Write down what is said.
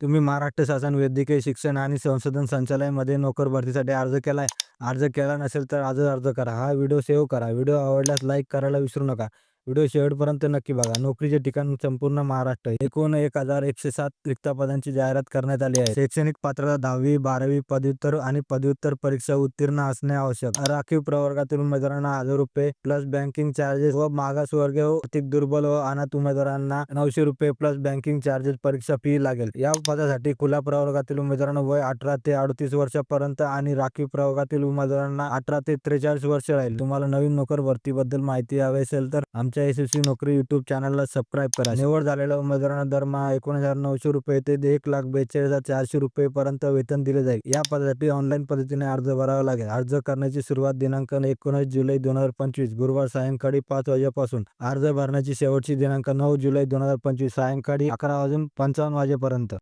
तुम्ही महाराष्ट्र शासन वैद्यकीय शिक्षण आणि संशोधन संचालयामध्ये नोकर भरतीसाठी अर्ज केलाय. अर्ज केला नसेल तर आज अर्ज करा. हा व्हिडिओ सेव्ह करा. व्हिडिओ आवडल्यास लाईक करायला विसरू नका. व्हिडिओ शेवटपर्यंत नक्की बघा. नोकरीचे ठिकाण संपूर्ण महाराष्ट्र एकूण एक हजार एकशे सात रिक्त पदांची जाहिरात करण्यात आली आहे. शैक्षणिक पात्रता दहावी बारावी पदव्युत्तर आणि पदव्युत्तर परीक्षा उत्तीर्ण असणे आवश्यक. राखीव प्रवर्गातील उमेदवारांना हजार रुपये प्लस बँकिंग चार्जेस व मागासवर्गीय व आर्थिक दुर्बल व अनाथ उमेदवारांना नऊशे रुपये प्लस बँकिंग चार्जेस परीक्षा फी लागेल. या पदासाठी खुल्या प्रवर्गातील उमेदवारांना वय अठरा ते अडतीस वर्षापर्यंत आणि राखीव प्रवर्गातील उमेदवारांना अठरा ते त्रेचाळीस वर्ष राहील. तुम्हाला नवीन नोकर भरतीबद्दल माहिती हवी असेल तर आमच्या यशस्वी नोकरी युट्यूब चॅनलला सबस्क्राईब करा. निवड झालेल्या उमेदवारांना दरमहा एकोण हजार नऊशे रुपये ते एक लाख बेचाळीस हजार चारशे रुपये पर्यंत वेतन दिले जाईल. या पदासाठी ऑनलाईन पद्धतीने अर्ज भरावा लागेल. अर्ज करण्याची सुरुवात दिनांक एकोणीस जुलै दोन हजार पंचवीस गुरुवार सायंकाळी पाच वाजेपासून. अर्ज भरण्याची शेवटची दिनांक नऊ जुलै दोन हजार पंचवीस सायंकाळी अकरा वाजून पंचावन्न वाजेपर्यंत.